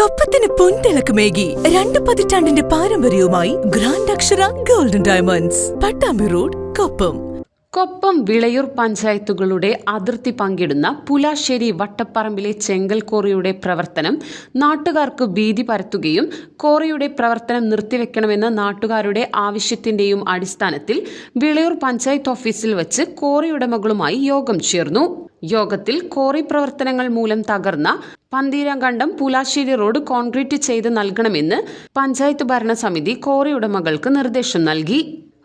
കൊപ്പത്തിന് പൊൻതിളക്കമേകി രണ്ട് പതിറ്റാണ്ടിന്റെ പാരമ്പര്യവുമായി grand Akshara golden diamonds Pattambi road Koppam. Koppam Vilayur പഞ്ചായത്തുകളുടെ അതിർത്തി പങ്കിടുന്ന പുലാശ്ശേരി വട്ടപ്പറമ്പിലെ ചെങ്കൽ കോറിയുടെ പ്രവർത്തനം നാട്ടുകാർക്ക് ഭീതി പരത്തുകയും കോറിയുടെ പ്രവർത്തനം നിർത്തിവെക്കണമെന്ന നാട്ടുകാരുടെ ആവശ്യത്തിന്റെയും അടിസ്ഥാനത്തിൽ വിളയൂർ പഞ്ചായത്ത് ഓഫീസിൽ വച്ച് കോറി ഉടമകളുമായി യോഗം ചേർന്നു. യോഗത്തിൽ കോറി പ്രവർത്തനങ്ങൾ മൂലം തകർന്ന പന്തീരാങ്കണ്ടം പുലാശ്ശേരി റോഡ് കോൺക്രീറ്റ് ചെയ്ത് നൽകണമെന്ന് പഞ്ചായത്ത് ഭരണസമിതി കോറി ഉടമകൾക്ക് നിർദ്ദേശം നൽകി.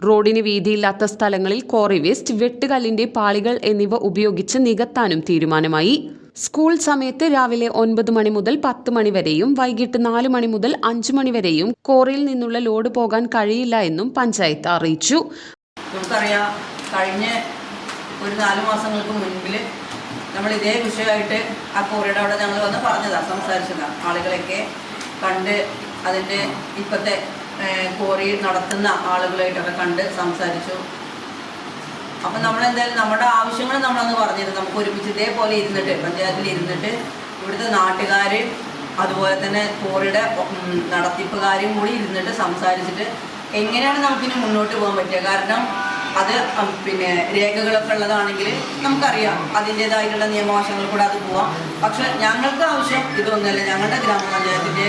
റോഡിന് വീതിയില്ലാത്ത സ്ഥലങ്ങളിൽ കോറി വേസ്റ്റ് വെട്ടുകല്ലിന്റെ പാളികൾ എന്നിവ ഉപയോഗിച്ച് നികത്താനും തീരുമാനമായി. സ്കൂൾ സമയത്ത് രാവിലെ ഒൻപത് മണി മുതൽ പത്ത് മണി വരെയും വൈകിട്ട് നാല് മണി മുതൽ അഞ്ചു മണി വരെയും കോറിയിൽ നിന്നുള്ള ലോഡ് പോകാൻ കഴിയില്ല എന്നും പഞ്ചായത്ത് അറിയിച്ചു. നമുക്കറിയാം കഴിഞ്ഞ ഒരു നാല് മാസങ്ങൾക്ക് മുൻപിൽ നമ്മൾ ഇതേ വിഷയമായിട്ട് ആ കോറിയുടെ അവിടെ ഞങ്ങൾ വന്ന് പറഞ്ഞതാണ് സംസാരിച്ചതാണ് ആളുകളെയൊക്കെ കണ്ട് അതിന്റെ ഇപ്പോഴത്തെ കോറി നടത്തുന്ന ആളുകളായിട്ടൊക്കെ കണ്ട് സംസാരിച്ചു. അപ്പം നമ്മളെന്തായാലും നമ്മുടെ ആവശ്യങ്ങൾ നമ്മളന്ന് പറഞ്ഞിരുന്നു. നമുക്ക് ഒരുമിച്ച് ഇതേപോലെ ഇരുന്നിട്ട് പഞ്ചായത്തിൽ ഇരുന്നിട്ട് ഇവിടുത്തെ നാട്ടുകാർ അതുപോലെ തന്നെ കോറിയുടെ നടത്തിപ്പുകാരും കൂടി ഇരുന്നിട്ട് സംസാരിച്ചിട്ട് എങ്ങനെയാണ് നമുക്കിനി മുന്നോട്ട് പോകാൻ പറ്റുക? കാരണം അത് പിന്നെ രേഖകളൊക്കെ ഉള്ളതാണെങ്കിൽ നമുക്കറിയാം. അതിന്റെതായിട്ടുള്ള നിയമവശങ്ങൾ കൂടെ അത് പോവാം. പക്ഷെ ഞങ്ങൾക്ക് ആവശ്യം ഇതൊന്നുമല്ല. ഞങ്ങളുടെ ഗ്രാമപഞ്ചായത്തിന്റെ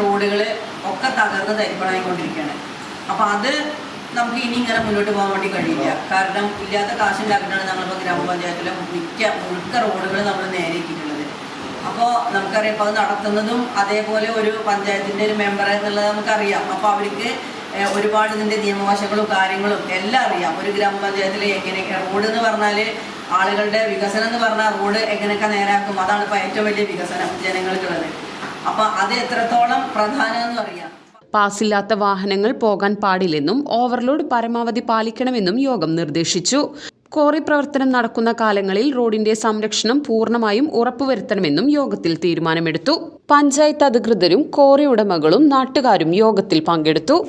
റോഡുകൾ ഒക്കെ തകർന്ന് തരിപ്പണായിക്കൊണ്ടിരിക്കുകയാണ്. അപ്പോൾ അത് നമുക്ക് ഇനി ഇങ്ങനെ മുന്നോട്ട് പോകാൻ വേണ്ടി കഴിയില്ല. കാരണം ഇല്ലാത്ത കാശുണ്ടാക്കിയിട്ടാണ് നമ്മളിപ്പോൾ ഗ്രാമപഞ്ചായത്തിലെ മിക്ക മുഴുക്ക റോഡുകൾ നമ്മൾ നേരിട്ടിട്ടുള്ളത് അപ്പോൾ നമുക്കറിയാം ഇപ്പോൾ അത് നടത്തുന്നതും അതേപോലെ ഒരു പഞ്ചായത്തിന്റെ ഒരു മെമ്പർ എന്നുള്ളത് നമുക്കറിയാം. അപ്പോൾ അവർക്ക് ഒരുപാട് ഇതിന്റെ നിയമവശങ്ങളും കാര്യങ്ങളും എല്ലാം അറിയാം. ഒരു ഗ്രാമപഞ്ചായത്തിൽ എങ്ങനെയൊക്കെ റോഡ് എന്ന് പറഞ്ഞാൽ ആളുകളുടെ വികസനം എന്ന് പറഞ്ഞാൽ റോഡ് എങ്ങനെയൊക്കെ നേരാക്കും. അതാണ് ഇപ്പോൾ ഏറ്റവും വലിയ വികസനം ജനങ്ങൾക്കുള്ളത്. അപ്പോൾ അത് എത്രത്തോളം പ്രധാനമെന്ന് അറിയാം. പാസില്ലാത്ത വാഹനങ്ങൾ പോകാൻ പാടില്ലെന്നും ഓവർലോഡ് പരമാവധി പാലിക്കണമെന്നും യോഗം നിർദ്ദേശിച്ചു. കോറി പ്രവർത്തനം നടക്കുന്ന കാലങ്ങളിൽ റോഡിന്റെ സംരക്ഷണം പൂർണമായും ഉറപ്പുവരുത്തണമെന്നും യോഗത്തിൽ തീരുമാനമെടുത്തു. പഞ്ചായത്ത് അധികൃതരും കോറി ഉടമകളും നാട്ടുകാരും യോഗത്തിൽ പങ്കെടുത്തു.